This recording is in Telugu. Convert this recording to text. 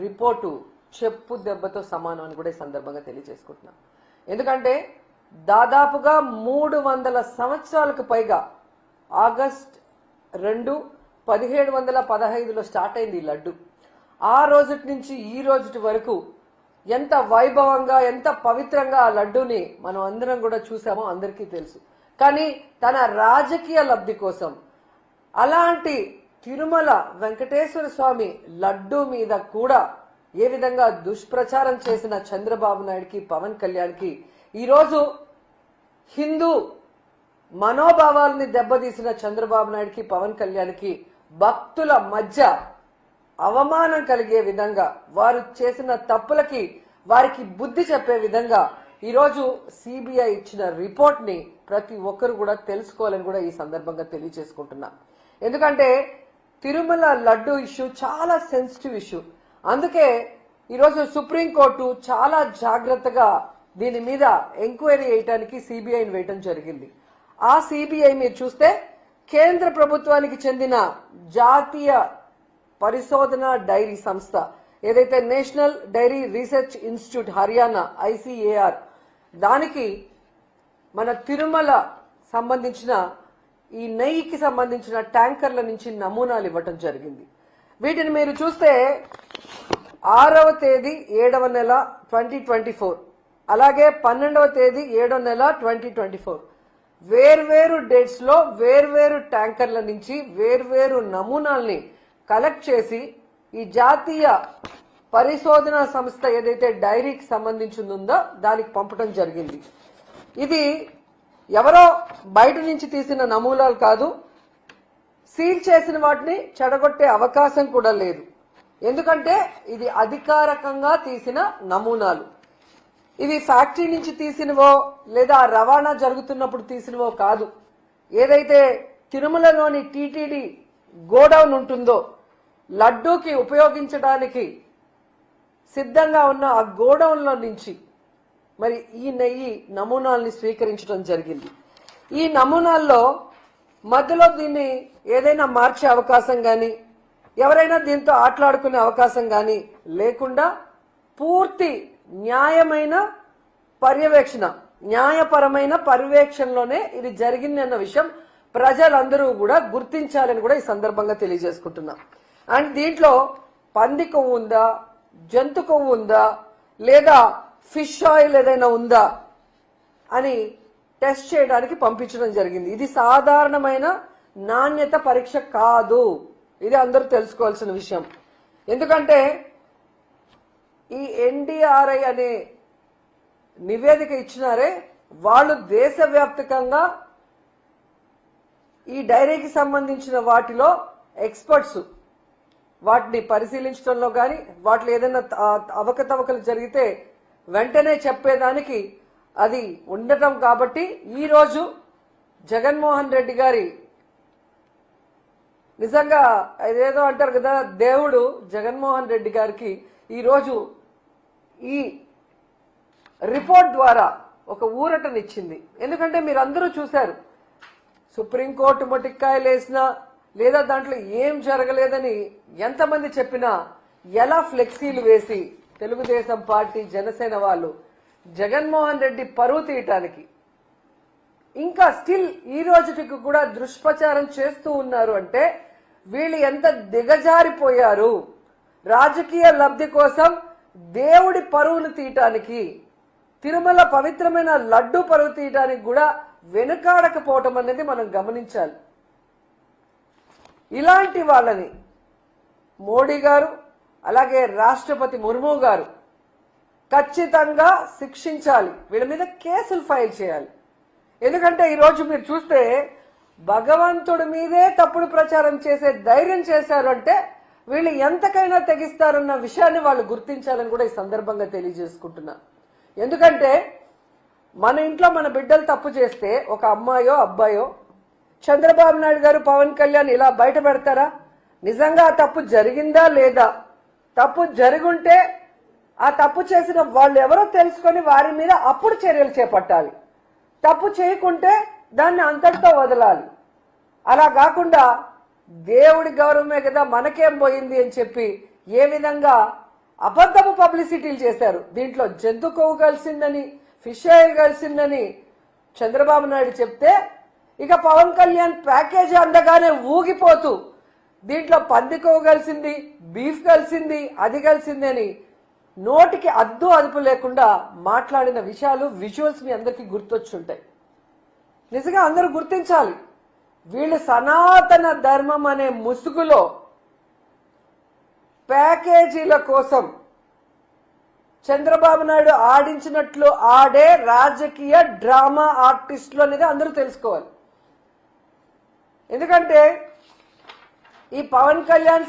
రిపోర్టు చెప్పు దెబ్బతో సమానం అని కూడా ఈ సందర్భంగా తెలియజేసుకుంటున్నాం. ఎందుకంటే దాదాపుగా మూడు వందల సంవత్సరాలకు పైగా ఆగస్ట్ రెండు పదిహేడు వందల పదహైదులో స్టార్ట్ అయింది ఈ లడ్డు. ఆ రోజుటి నుంచి ఈ రోజుటి వరకు ఎంత వైభవంగా ఎంత పవిత్రంగా ఆ లడ్డూని మనం అందరం కూడా చూసామో అందరికీ తెలుసు. కానీ తన రాజకీయ లబ్ధి కోసం అలాంటి తిరుమల వెంకటేశ్వర స్వామి లడ్డు మీద కూడా ఏ విధంగా దుష్ప్రచారం చేసిన చంద్రబాబు నాయుడుకి పవన్ కళ్యాణ్కి ఈరోజు హిందూ మనోభావాల్ని దెబ్బతీసిన చంద్రబాబు నాయుడుకి పవన్ కళ్యాణ్కి భక్తుల మధ్య అవమానం కలిగే విధంగా వారు చేసిన తప్పులకి వారికి బుద్ధి చెప్పే విధంగా ఈరోజు సిబిఐ ఇచ్చిన రిపోర్ట్ని ప్రతి ఒక్కరు కూడా తెలుసుకోవాలని కూడా ఈ సందర్భంగా తెలియజేసుకుంటున్నా. ఎందుకంటే తిరుమల లడ్డు ఇష్యూ చాలా సెన్సిటివ్ ఇష్యూ. అందుకే ఈరోజు సుప్రీంకోర్టు చాలా జాగ్రత్తగా దీని మీద ఎంక్వైరీ చేయడానికి సిబిఐని వేయటం జరిగింది. ఆ సిబిఐ మీరు చూస్తే కేంద్ర ప్రభుత్వానికి చెందిన జాతీయ పరిశోధన డైరీ సంస్థ ఏదైతే national dairy research institute Haryana ICAR దానికి మన తిరుమల సంబంధించిన ఈ నెయ్యికి సంబంధించిన ట్యాంకర్ల నుంచి నమూనాలు ఇవ్వటం జరిగింది. వీటిని మీరు చూస్తే ఆరవ తేదీ ఏడవ నెల ట్వంటీ ట్వంటీ ఫోర్. అలాగే పన్నెండవ తేదీ ఏడవ నెల ట్వంటీ ట్వంటీ ఫోర్. వేర్వేరు డేట్స్లో వేర్వేరు ట్యాంకర్ల నుంచి వేర్వేరు నమూనాల్ని కలెక్ట్ చేసి ఈ జాతీయ పరిశోధన సంస్థ ఏదైతే డైరీకి సంబంధించిందో దానికి పంపడం జరిగింది. ఇది ఎవరో బయట నుంచి తీసిన నమూనాలు కాదు సీల్ చేసిన వాటిని చెడగొట్టే అవకాశం కూడా లేదు. ఎందుకంటే ఇది అధికారికంగా తీసిన నమూనాలు. ఇవి ఫ్యాక్టరీ నుంచి తీసినవో లేదా రవాణా జరుగుతున్నప్పుడు తీసినవో కాదు. ఏదైతే తిరుమలలోని టీటీడీ గోడౌన్ ఉంటుందో లడ్డూకి ఉపయోగించడానికి సిద్ధంగా ఉన్న ఆ గోడౌన్లో నుంచి మరి ఈ నెయ్యి నమూనాల్ని స్వీకరించడం జరిగింది. ఈ నమూనాల్లో మధ్యలో దీన్ని ఏదైనా మార్చే అవకాశం కానీ ఎవరైనా దీంతో ఆటలాడుకునే అవకాశం కానీ లేకుండా పూర్తి న్యాయమైన పర్యవేక్షణ న్యాయపరమైన పర్యవేక్షణలోనే ఇది జరిగింది అన్న విషయం ప్రజలందరూ కూడా గుర్తించాలని కూడా ఈ సందర్భంగా తెలియజేసుకుంటున్నాం. అండ్ దీంట్లో పంది కొవ్వు ఉందా జంతు కొవ్వు ఉందా లేదా ఫిష్ ఆయిల్ ఏదైనా ఉందా అని టెస్ట్ చేయడానికి పంపించడం జరిగింది. ఇది సాధారణమైన నాణ్యత పరీక్ష కాదు. ఇది అందరూ తెలుసుకోవాల్సిన విషయం. ఎందుకంటే ఈ ఎన్డీఆర్ఐ అనే నివేదిక ఇచ్చినారే వాళ్ళు దేశవ్యాప్తకంగా ఈ డైరీకి సంబంధించిన వాటిలో ఎక్స్పర్ట్స్ వాటిని పరిశీలించడంలో కానీ వాటిలో ఏదైనా అవకతవకలు జరిగితే వెంటనే చెప్పేదానికి అది ఉండటం కాబట్టి ఈరోజు జగన్మోహన్ రెడ్డి గారి నిజంగా అదేదో అంటారు కదా దేవుడు జగన్మోహన్ రెడ్డి గారికి ఈరోజు ఈ రిపోర్ట్ ద్వారా ఒక ఊరటనిచ్చింది. ఎందుకంటే మీరు అందరూ చూశారు సుప్రీంకోర్టు మొటిక్కాయలు వేసినా లేదా దాంట్లో ఏం జరగలేదని ఎంతమంది చెప్పినా ఎలా ఫ్లెక్సీలు వేసి తెలుగుదేశం పార్టీ జనసేన వాళ్ళు జగన్మోహన్ రెడ్డి పరువు తీయటానికి. ఇంకా స్టిల్ ఈ రోజుకి కూడా దుష్ప్రచారం చేస్తూ ఉన్నారు అంటే వీళ్ళు ఎంత దిగజారిపోయారు. రాజకీయ లబ్ధి కోసం దేవుడి పరువును తీయటానికి తిరుమల పవిత్రమైన లడ్డు పరువు తీయటానికి కూడా వెనుకాడకపోవటం అనేది మనం గమనించాలి. ఇలాంటి వాళ్ళని మోడీ గారు అలాగే రాష్ట్రపతి ముర్ము గారు ఖచ్చితంగా శిక్షించాలి. వీళ్ళ మీద కేసులు ఫైల్ చేయాలి. ఎందుకంటే ఈరోజు మీరు చూస్తే భగవంతుడి మీదే తప్పుడు ప్రచారం చేసే ధైర్యం చేశారు అంటే వీళ్ళు ఎంతకైనా తెగిస్తారన్న విషయాన్ని వాళ్ళు గుర్తించాలని కూడా ఈ సందర్భంగా తెలియజేసుకుంటున్నా. ఎందుకంటే మన ఇంట్లో మన బిడ్డలు తప్పు చేస్తే ఒక అమ్మాయో అబ్బాయో చంద్రబాబు నాయుడు గారు పవన్ కళ్యాణ్ ఇలా బయట పెడతారా? నిజంగా ఆ తప్పు జరిగిందా లేదా? తప్పు జరుగుంటే ఆ తప్పు చేసిన వాళ్ళు ఎవరో తెలుసుకొని వారి మీద అప్పుడు చర్యలు చేపట్టాలి. తప్పు చేయకుంటే దాన్ని అంతటితో వదలాలి. అలా కాకుండా దేవుడి గౌరవమే కదా మనకేం పోయింది అని చెప్పి ఏ విధంగా అబద్ధపు పబ్లిసిటీలు చేశారు. దీంట్లో జంతు కొవ్వు కలిసిందని ఫిష్ ఆయిల్ కలిసిందని చంద్రబాబు నాయుడు చెప్తే ఇక పవన్ కళ్యాణ్ ప్యాకేజీ అందగానే ఊగిపోతూ దీంట్లో పంది కలిసింది బీఫ్ కలిసింది అది కలిసింది అని నోటికి అద్దు అదుపు లేకుండా మాట్లాడిన విషయాలు విజువల్స్ మీ అందరికీ గుర్తొచ్చుంటాయి. నిజంగా అందరూ గుర్తించాలి. వీళ్ళు సనాతన ధర్మం అనే ముసుగులో ప్యాకేజీల కోసం చంద్రబాబు నాయుడు ఆడించినట్లు ఆడే రాజకీయ డ్రామా ఆర్టిస్టులు అనేది అందరూ తెలుసుకోవాలి. ఎందుకంటే ఈ పవన్ కళ్యాణ్